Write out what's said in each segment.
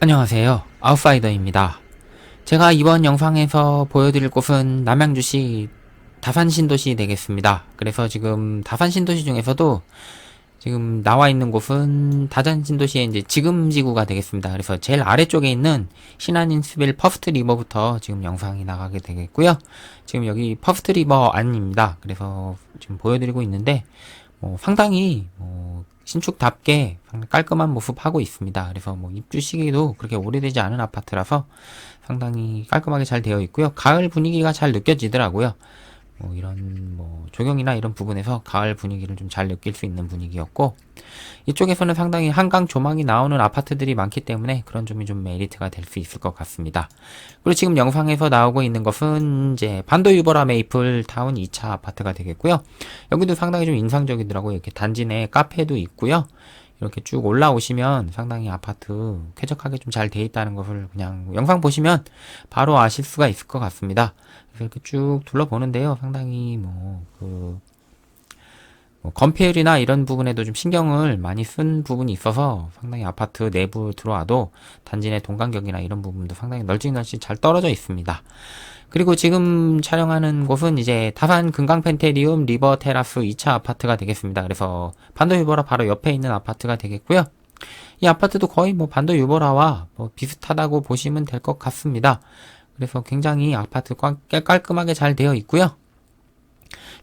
안녕하세요. 아웃사이더입니다. 제가 이번 영상에서 보여드릴 곳은 남양주시 다산신도시 되겠습니다. 그래서 지금 다산신도시 중에서도 지금 나와 있는 곳은 다산신도시의 이제 지금 지구가 되겠습니다. 그래서 제일 아래쪽에 있는 신한인스빌 퍼스트 리버부터 지금 영상이 나가게 되겠고요. 지금 여기 퍼스트 리버 안입니다. 그래서 지금 보여드리고 있는데 뭐 상당히 뭐 신축답게 깔끔한 모습 하고 있습니다. 그래서 뭐 입주 시기도 그렇게 오래되지 않은 아파트라서 상당히 깔끔하게 잘 되어 있고요. 가을 분위기가 잘 느껴지더라고요. 뭐 이런 뭐 조경이나 이런 부분에서 가을 분위기를 좀 잘 느낄 수 있는 분위기였고 이쪽에서는 상당히 한강 조망이 나오는 아파트들이 많기 때문에 그런 점이 좀 메리트가 될 수 있을 것 같습니다. 그리고 지금 영상에서 나오고 있는 것은 이제 반도 유버라 메이플 타운 2차 아파트가 되겠고요. 여기도 상당히 좀 인상적이더라고요. 이렇게 단지 내 카페도 있고요. 이렇게 쭉 올라오시면 상당히 아파트 쾌적하게 좀 잘 돼 있다는 것을 그냥 영상 보시면 바로 아실 수가 있을 것 같습니다. 그래서 이렇게 쭉 둘러보는데요. 상당히 뭐, 그, 뭐 건폐율이나 이런 부분에도 좀 신경을 많이 쓴 부분이 있어서 상당히 아파트 내부 들어와도 단지 내 동간격이나 이런 부분도 상당히 널찍널찍 잘 떨어져 있습니다. 그리고 지금 촬영하는 곳은 이제 다산 금강 펜테리움 리버 테라스 2차 아파트가 되겠습니다. 그래서 반도 유보라 바로 옆에 있는 아파트가 되겠고요. 이 아파트도 거의 뭐 반도 유보라와 뭐 비슷하다고 보시면 될 것 같습니다. 그래서 굉장히 아파트 깔끔하게 잘 되어 있고요.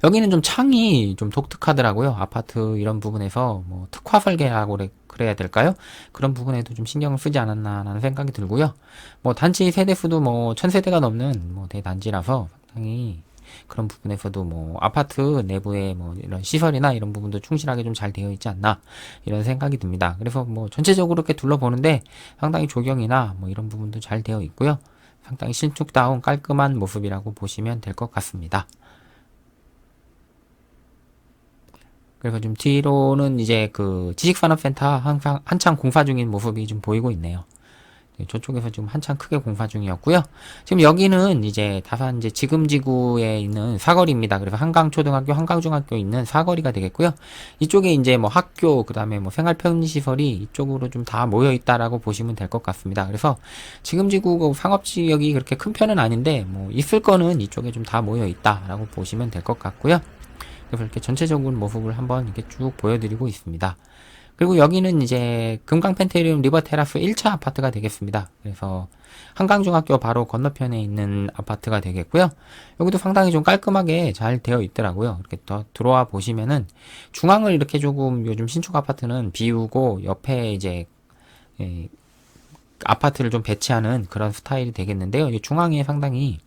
여기는 좀 창이 좀 독특하더라고요. 아파트 이런 부분에서 뭐 특화 설계라고 그래, 야 될까요? 그런 부분에도 좀 신경을 쓰지 않았나라는 생각이 들고요. 뭐 단지 세대수도 뭐 천세대가 넘는 뭐 대단지라서 상당히 그런 부분에서도 뭐 아파트 내부에 뭐 이런 시설이나 이런 부분도 충실하게 좀 잘 되어 있지 않나 이런 생각이 듭니다. 그래서 뭐 전체적으로 이렇게 둘러보는데 상당히 조경이나 뭐 이런 부분도 잘 되어 있고요. 상당히 신축다운 깔끔한 모습이라고 보시면 될 것 같습니다. 그래서 좀 뒤로는 이제 그 지식산업센터 항상 한창 공사 중인 모습이 좀 보이고 있네요. 네, 저쪽에서 지금 한창 크게 공사 중이었고요. 지금 여기는 이제 다산 이제 지금 지구에 있는 사거리입니다. 그래서 한강초등학교, 한강중학교 있는 사거리가 되겠고요. 이쪽에 이제 뭐 학교, 그 다음에 뭐 생활편의시설이 이쪽으로 좀 다 모여 있다라고 보시면 될 것 같습니다. 그래서 지금 지구 상업지역이 그렇게 큰 편은 아닌데 뭐 있을 거는 이쪽에 좀 다 모여 있다라고 보시면 될 것 같고요. 그래서 이렇게 전체적인 모습을 한번 이렇게 쭉 보여드리고 있습니다. 그리고 여기는 이제 금강 펜테리움 리버 테라스 1차 아파트가 되겠습니다. 그래서 한강중학교 바로 건너편에 있는 아파트가 되겠고요. 여기도 상당히 좀 깔끔하게 잘 되어 있더라고요. 이렇게 더 들어와 보시면은 중앙을 이렇게 조금 요즘 신축 아파트는 비우고 옆에 이제 예, 아파트를 좀 배치하는 그런 스타일이 되겠는데요. 중앙에 상당히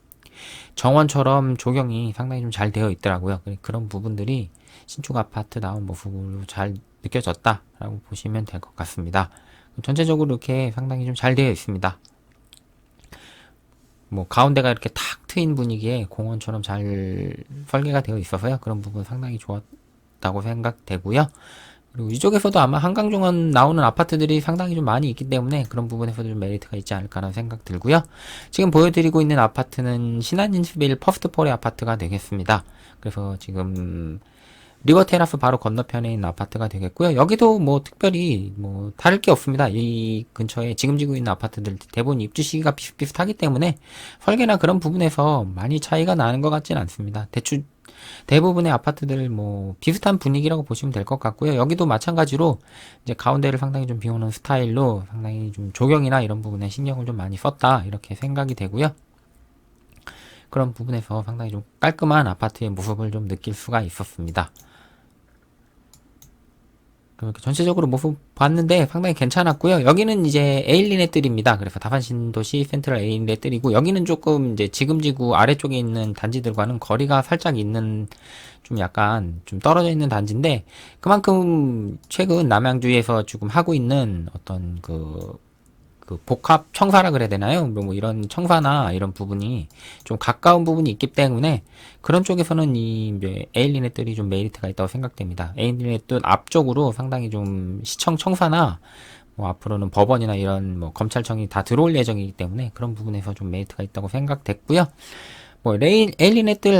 정원처럼 조경이 상당히 좀 잘 되어 있더라고요. 그런 부분들이 신축 아파트 나온 모습으로 잘 느껴졌다라고 보시면 될 것 같습니다. 전체적으로 이렇게 상당히 좀 잘 되어 있습니다. 뭐 가운데가 이렇게 탁 트인 분위기에 공원처럼 잘 설계가 되어 있어서요. 그런 부분 상당히 좋았다고 생각되고요. 그리고 이쪽에서도 아마 한강중원 나오는 아파트들이 상당히 좀 많이 있기 때문에 그런 부분에서도 좀 메리트가 있지 않을까라는 생각 들고요. 지금 보여드리고 있는 아파트는 신한인스빌 퍼스트폴의 아파트가 되겠습니다. 그래서 지금 리버 테라스 바로 건너편에 있는 아파트가 되겠고요. 여기도 뭐 특별히 뭐 다를 게 없습니다. 이 근처에 지금 지고 있는 아파트들 대부분 입주 시기가 비슷비슷하기 때문에 설계나 그런 부분에서 많이 차이가 나는 것 같지는 않습니다. 대충 대부분의 아파트들 뭐 비슷한 분위기라고 보시면 될 것 같고요. 여기도 마찬가지로 이제 가운데를 상당히 좀 비우는 스타일로 상당히 좀 조경이나 이런 부분에 신경을 좀 많이 썼다 이렇게 생각이 되고요. 그런 부분에서 상당히 좀 깔끔한 아파트의 모습을 좀 느낄 수가 있었습니다. 전체적으로 모습 봤는데 상당히 괜찮았고요. 여기는 이제 에일린의 뜰입니다. 그래서 다반신도시 센트럴 에일린의 뜰이고 여기는 조금 이제 지금 지구 아래쪽에 있는 단지들과는 거리가 살짝 있는 좀 약간 좀 떨어져 있는 단지인데 그만큼 최근 남양주에서 지금 하고 있는 어떤 그 그 복합 청사라 그래야 되나요? 뭐 이런 청사나 이런 부분이 좀 가까운 부분이 있기 때문에 그런 쪽에서는 이 에일린의 뜰이 좀 메리트가 있다고 생각됩니다. 에일린의 뜰 앞쪽으로 상당히 좀 시청 청사나 뭐 앞으로는 법원이나 이런 뭐 검찰청이 다 들어올 예정이기 때문에 그런 부분에서 좀 메리트가 있다고 생각됐고요. 뭐 레일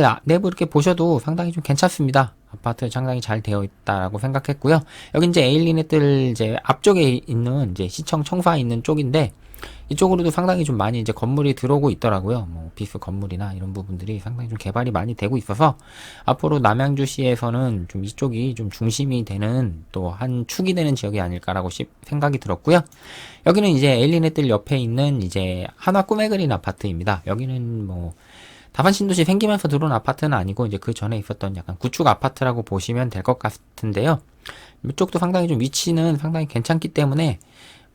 아- 내부 이렇게 보셔도 상당히 좀 괜찮습니다. 아파트 상당히 잘 되어 있다라고 생각했고요. 여기 이제 에일리넷들 이제 앞쪽에 있는 이제 시청 청사 있는 쪽인데 이쪽으로도 상당히 좀 많이 이제 건물이 들어오고 있더라고요. 뭐 오피스 건물이나 이런 부분들이 상당히 좀 개발이 많이 되고 있어서 앞으로 남양주시에서는 좀 이쪽이 좀 중심이 되는 또 한 축이 되는 지역이 아닐까라고 시- 생각이 들었고요. 여기는 이제 에일리넷들 옆에 있는 이제 한화 꿈에 그린 아파트입니다. 여기는 뭐 다반 신도시 생기면서 들어온 아파트는 아니고 이제 그 전에 있었던 약간 구축 아파트라고 보시면 될 것 같은데요. 이쪽도 상당히 좀 위치는 상당히 괜찮기 때문에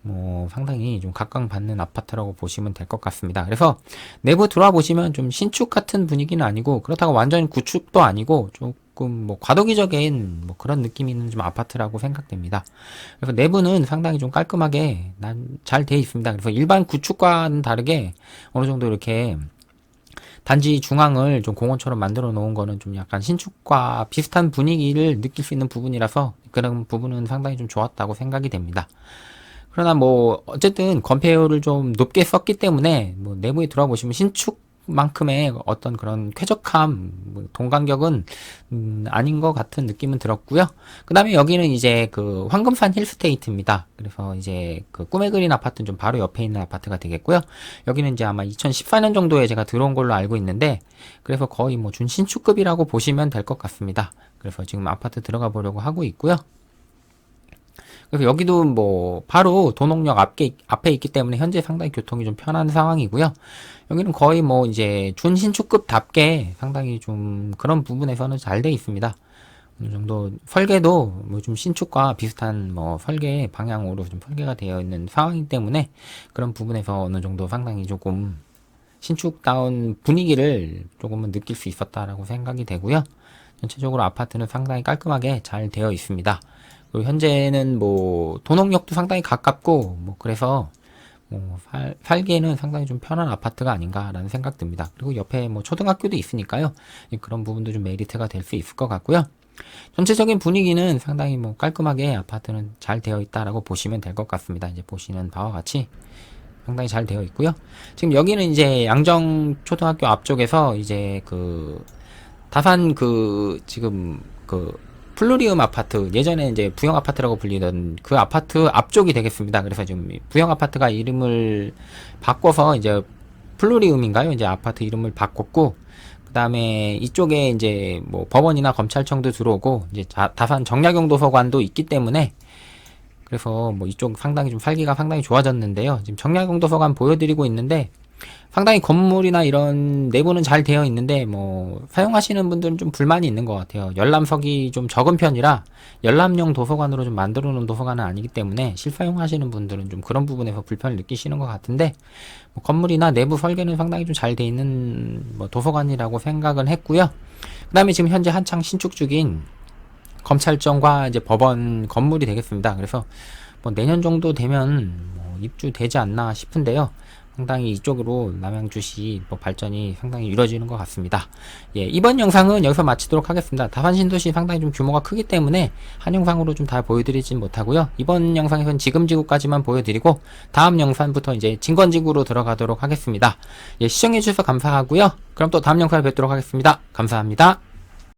뭐 상당히 좀 각광받는 아파트라고 보시면 될 것 같습니다. 그래서 내부 들어와 보시면 좀 신축 같은 분위기는 아니고 그렇다고 완전 구축도 아니고 조금 뭐 과도기적인 뭐 그런 느낌이 있는 좀 아파트라고 생각됩니다. 그래서 내부는 상당히 좀 깔끔하게 난 잘 돼 있습니다. 그래서 일반 구축과는 다르게 어느 정도 이렇게 단지 중앙을 좀 공원처럼 만들어 놓은 거는 좀 약간 신축과 비슷한 분위기를 느낄 수 있는 부분이라서 그런 부분은 상당히 좀 좋았다고 생각이 됩니다. 그러나 뭐 어쨌든 건폐율을 좀 높게 썼기 때문에 뭐 내부에 들어가 보시면 신축 만큼의 어떤 그런 쾌적함, 뭐 동간격은 음, 아닌 것 같은 느낌은 들었고요. 그 다음에 여기는 이제 그 황금산 힐스테이트입니다. 그래서 이제 그 꿈에 그린 아파트는 좀 바로 옆에 있는 아파트가 되겠고요. 여기는 이제 아마 2014년 정도에 제가 들어온 걸로 알고 있는데, 그래서 거의 뭐 준신축급이라고 보시면 될 것 같습니다. 그래서 지금 아파트 들어가 보려고 하고 있고요. 그래서 여기도 뭐 바로 도농역 앞에 앞에 있기 때문에 현재 상당히 교통이 좀 편한 상황이고요. 여기는 거의 뭐 이제 준신축급답게 상당히 좀 그런 부분에서는 잘 돼 있습니다. 어느 정도 설계도 뭐 좀 신축과 비슷한 뭐 설계 방향으로 좀 설계가 되어 있는 상황이기 때문에 그런 부분에서 어느 정도 상당히 조금 신축다운 분위기를 조금은 느낄 수 있었다라고 생각이 되고요. 전체적으로 아파트는 상당히 깔끔하게 잘 되어 있습니다. 현재는 뭐 도농역도 상당히 가깝고 뭐 그래서 뭐 살, 살기에는 상당히 좀 편한 아파트가 아닌가라는 생각 듭니다. 그리고 옆에 뭐 초등학교도 있으니까요. 그런 부분도 좀 메리트가 될 수 있을 것 같고요. 전체적인 분위기는 상당히 뭐 깔끔하게 아파트는 잘 되어 있다라고 보시면 될 것 같습니다. 이제 보시는 바와 같이 상당히 잘 되어 있고요. 지금 여기는 이제 양정 초등학교 앞쪽에서 이제 그 다산 그 지금 그 플루리움 아파트 예전에 이제 부영 아파트라고 불리던 그 아파트 앞쪽이 되겠습니다. 그래서 지금 이 부영 아파트가 이름을 바꿔서 이제 플루리움인가요? 이제 아파트 이름을 바꿨고 그다음에 이쪽에 이제 뭐 법원이나 검찰청도 들어오고 이제 자- 다산 정약용 도서관도 있기 때문에 그래서 뭐 이쪽 상당히 좀 살기가 상당히 좋아졌는데요. 지금 정약용 도서관 보여드리고 있는데 상당히 건물이나 이런 내부는 잘 되어 있는데 뭐 사용하시는 분들은 좀 불만이 있는 것 같아요. 열람석이 좀 적은 편이라 열람용 도서관으로 좀 만들어 놓은 도서관은 아니기 때문에 실사용하시는 분들은 좀 그런 부분에서 불편을 느끼시는 것 같은데 뭐 건물이나 내부 설계는 상당히 좀 잘 돼 있는 뭐 도서관이라고 생각은 했고요. 그다음에 지금 현재 한창 신축 중인 검찰청과 이제 법원 건물이 되겠습니다. 그래서 뭐 내년 정도 되면 뭐 입주되지 않나 싶은데요. 상당히 이쪽으로 남양주시 뭐 발전이 상당히 이루어지는 것 같습니다. 예, 이번 영상은 여기서 마치도록 하겠습니다. 다산 신도시 상당히 좀 규모가 크기 때문에 한 영상으로 좀 다 보여드리진 못하고요. 이번 영상에서는 지금 지구까지만 보여드리고 다음 영상부터 이제 진건지구로 들어가도록 하겠습니다. 예, 시청해주셔서 감사하고요. 그럼 또 다음 영상에 뵙도록 하겠습니다. 감사합니다.